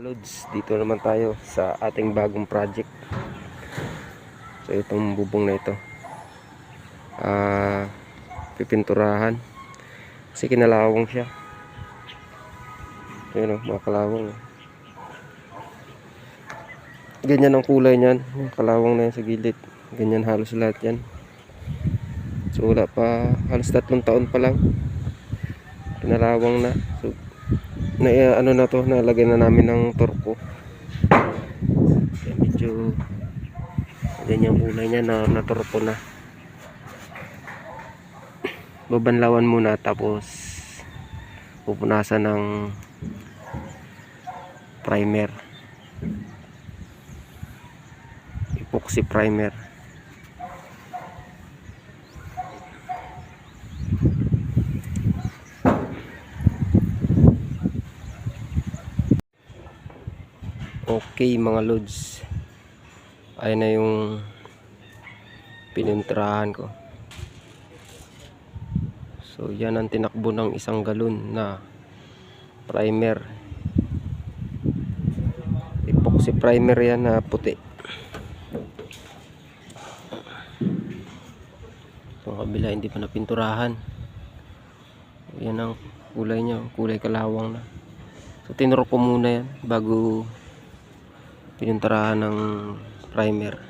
Lods, dito naman tayo sa ating bagong project. So itong bubong na ito. Ah, pipinturahan. Kasi kinalawang siya. Ayun oh, mga kalawang. Ganyan ang kulay niyan. Kalawang na yan sa gilid. Ganyan halos lahat yan. So wala pa, halos tatlong taon pa lang. Kinalawang na. So na eh, ano na to nalagay na namin ng turko Kaya medyo ganyan kulay niya na naturko na. Babanlawan muna tapos pupunasan ng primer. Epoxy primer Okay mga lods. Ayan na yung Pinintrahan ko. So yan ang tinakbo ng isang galon na Primer. Epoxy primer yan na puti. Itong kabila hindi pa napinturahan. Yan ang kulay niya Kulay kalawang na. So tinuro ko muna yan bago pininturahan ng primer.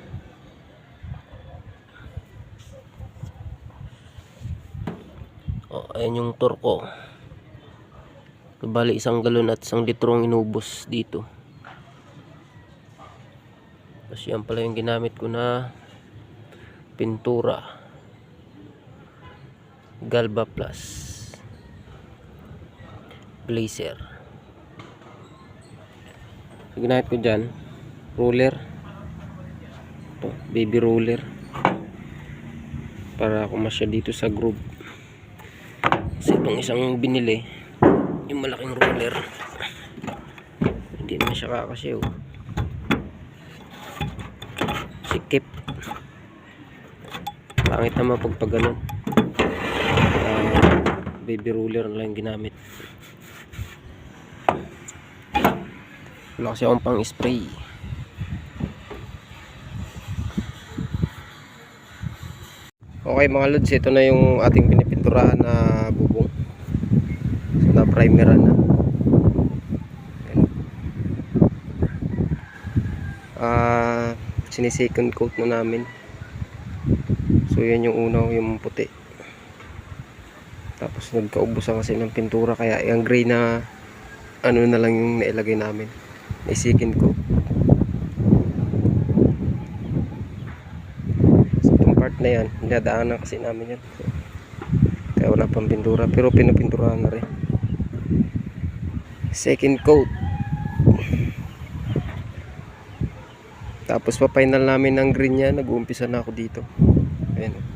Oh, ayan yung turko. Bali isang galon at isang litro ang inubos dito. Tapos yan pala yung ginamit ko na pintura. Galba Plus. Blazer. So, ginamit ko dyan roller ito, baby roller para kumasya dito sa groove kasi itong isang binili yung malaking roller hindi naman siya kakasya oh. sikip. Pangit naman pag pag ganun Ah, baby roller lang ginamit. Wala kasi akong pang spray Okay mga lods, ito na yung ating pinipinturahan na bubong. Na primeran na. Ah, sini-second coat na namin. So yan yung unaw, yung puti. Tapos nagkaubusan kasi ng pintura kaya yung gray na ano na lang yung nailagay namin. May second coat. So, itong part na yan, dinadaanan kasi namin yan. Kaya wala pang pintura. Pero pinapinturahan na rin. Second coat. Tapos pa-final namin ng green yan. Nag-uumpisa na ako dito. Ayan. oh.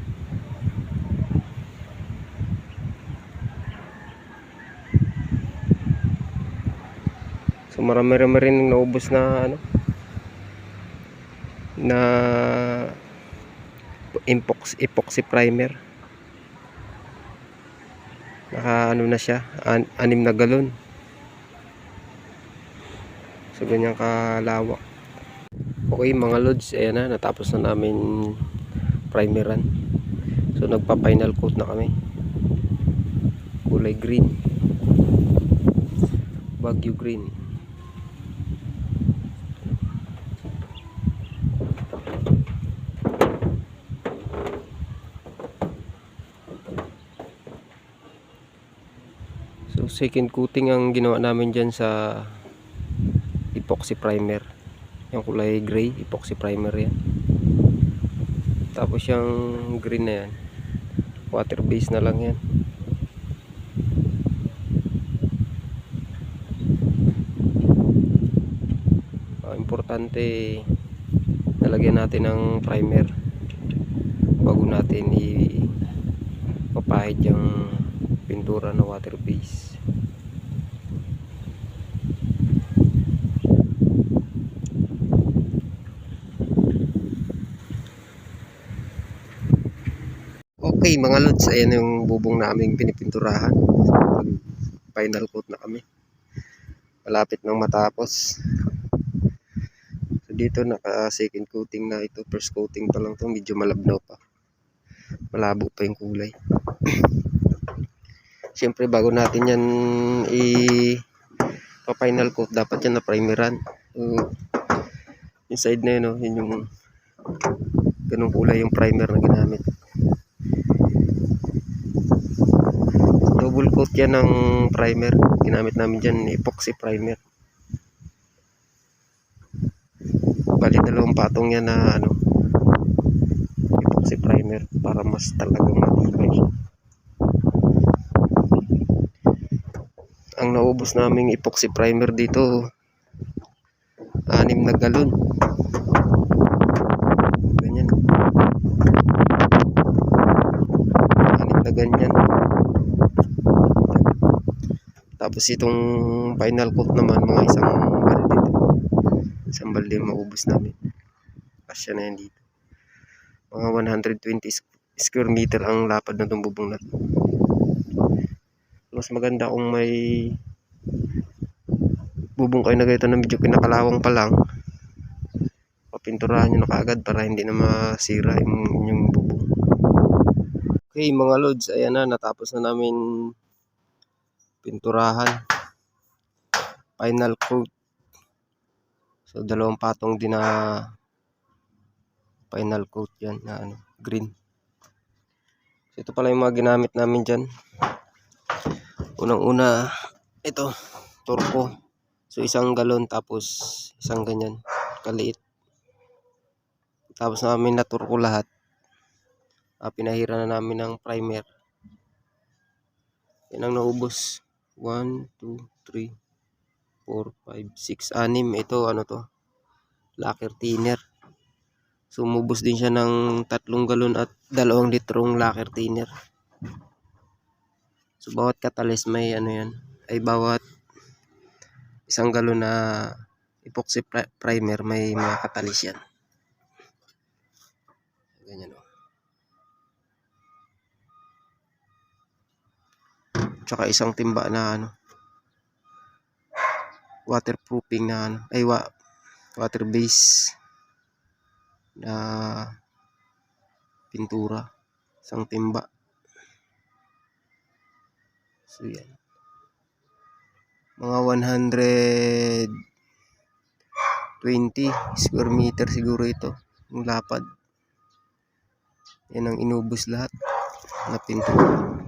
So marami-rami rin naubos na ano na epoxy, epoxy primer. Naka ano na siya an, anim na galon. So ganyan kalawak. Okay mga lods ayan na natapos na namin primeran. So nagpa final coat na kami. Kulay green. Baguio green So second coating ang ginawa namin dyan sa epoxy primer. Yung kulay gray, epoxy primer yan. Tapos yung green na yan, water base na lang yan. Ah, importante nalagyan natin ng primer bago natin i papahid yung pintura na water base Okay mga lods, ayan yung bubong naming pinipinturahan. Mag final coat na kami. malapit nang matapos. So dito naka second coating na ito. First coating pa lang to. Medyo malabnaw pa. Malabo pa yung kulay. Siyempre bago natin yan i pa final coat dapat yan na primeran so, yung na yun oh, yun yung ganung kulay yung primer na ginamit coat yan ng primer. Ginamit namin dyan epoxy primer. Bali dalawang patong yan na ano epoxy primer para mas talagang matibay ang naubos naming epoxy primer dito anim na galon. Ganyan. Anim na ganyan tapos itong final coat naman mga isang balde. Isang balde maubos namin. Kasya na yan dito. Mga 120 sk- square meter ang lapad itong bubong na mas maganda kung may bubong kayo na ganito na medyo kinakalawang pa lang. Papinturahan nyo na kaagad para hindi na masira yung inyong bubong. Okay mga lods. Ayan na natapos na namin pinturahan. Final coat. So dalawang patong din na final coat yan na ano green. So ito pala yung mga ginamit namin dyan. Unang-una ito turko. So isang galon tapos isang ganyan kaliit. Tapos namin naturko lahat. Ah, pinahira na namin ng primer. Yan ang naubos 1, 2, 3 4, 5, 6, 6 ito ano to? Lacquer thinner. So umubos din siya ng tatlong galon at dalawang litrong lacquer thinner. So bawat katalis may ano yan, ay bawat isang galon na epoxy pri- primer may mga katalis yan. Ganyan o. Tsaka isang timba na ano, waterproofing na ano, ay wa, water base na pintura, isang timba. So yan. Mga 120 square meter siguro ito. Yung lapad. Yan ang inubos lahat na pintura.